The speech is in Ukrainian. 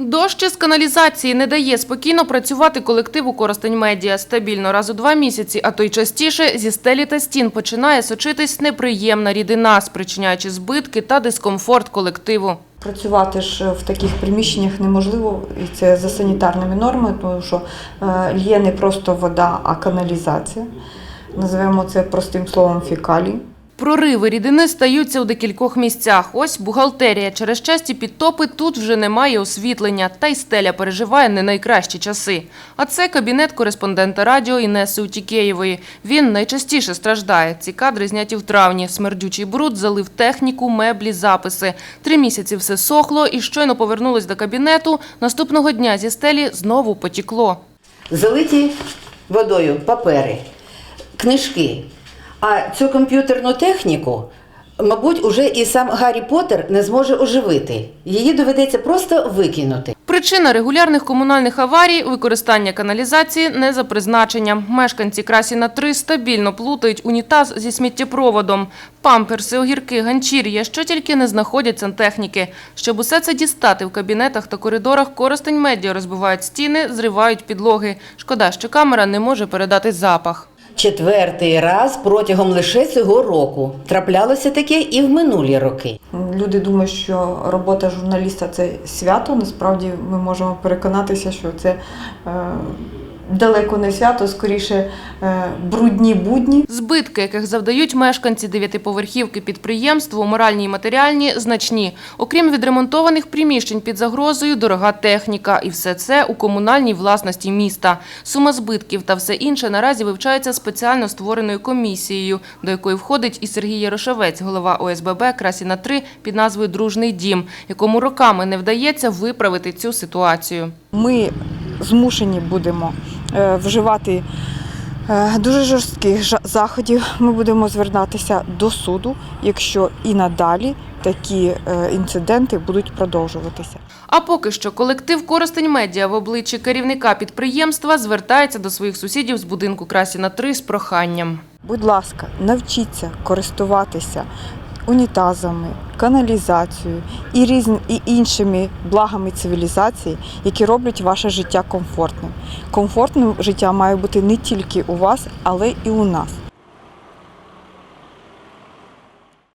Дощ із каналізації не дає спокійно працювати колективу Коростень Медіа. Стабільно раз у два місяці, а то й частіше, зі стелі та стін починає сочитись неприємна рідина, спричиняючи збитки та дискомфорт колективу. Працювати ж в таких приміщеннях неможливо, і це за санітарними нормами, тому що е, лє не просто вода, а каналізація. Називаємо це простим словом фекалії. Прориви рідини стаються у декількох місцях. Ось бухгалтерія. Через часті підтопи тут вже немає освітлення, та й стеля переживає не найкращі часи. А це кабінет кореспондента радіо Інеси Утікеєвої. Він найчастіше страждає. Ці кадри зняті в травні. Смердючий бруд залив техніку, меблі, записи. Три місяці все сохло і щойно повернулось до кабінету. Наступного дня зі стелі знову потікло. залиті водою папери, книжки. А цю комп'ютерну техніку, мабуть, уже і сам Гаррі Поттер не зможе оживити. Її доведеться просто викинути. Причина регулярних комунальних аварій – використання каналізації не за призначенням. Мешканці Красіна 3 стабільно плутають унітаз зі сміттєпроводом. Памперси, огірки, ганчір'я, що тільки не знаходять сантехніки. Щоб усе це дістати в кабінетах та коридорах, Коростень медіа розбивають стіни, зривають підлоги. Шкода, що камера не може передати запах. Четвертий раз протягом лише цього року траплялося таке і в минулі роки. Люди думають, що робота журналіста це свято. Насправді ми можемо переконатися, що це е, далеко не свято, скоріше е, брудні будні. Збитки, яких завдають мешканці дев'ятиповерхівки підприємству, моральні і матеріальні, значні. Окрім відремонтованих приміщень під загрозою, дорога техніка. І все це у комунальній власності міста. Сума збитків та все інше наразі вивчається спеціально створеною комісією, до якої входить і Сергій Ярошевець, голова ОСББ Красіна-3 під назвою «Дружний дім», якому роками не вдається виправити цю ситуацію. Ми змушені будемо е, вживати е, дуже жорстких заходів. Ми будемо звертатися до суду, якщо і надалі такі е, інциденти будуть продовжуватися. А поки що колектив Коростень Медіа в обличчі керівника підприємства звертається до своїх сусідів з будинку Красіна 3 з проханням. Будь ласка, навчіться користуватися унітазами, каналізацією і різн... і іншими благами цивілізації, які роблять ваше життя комфортним. Комфортним життя має бути не тільки у вас, але і у нас.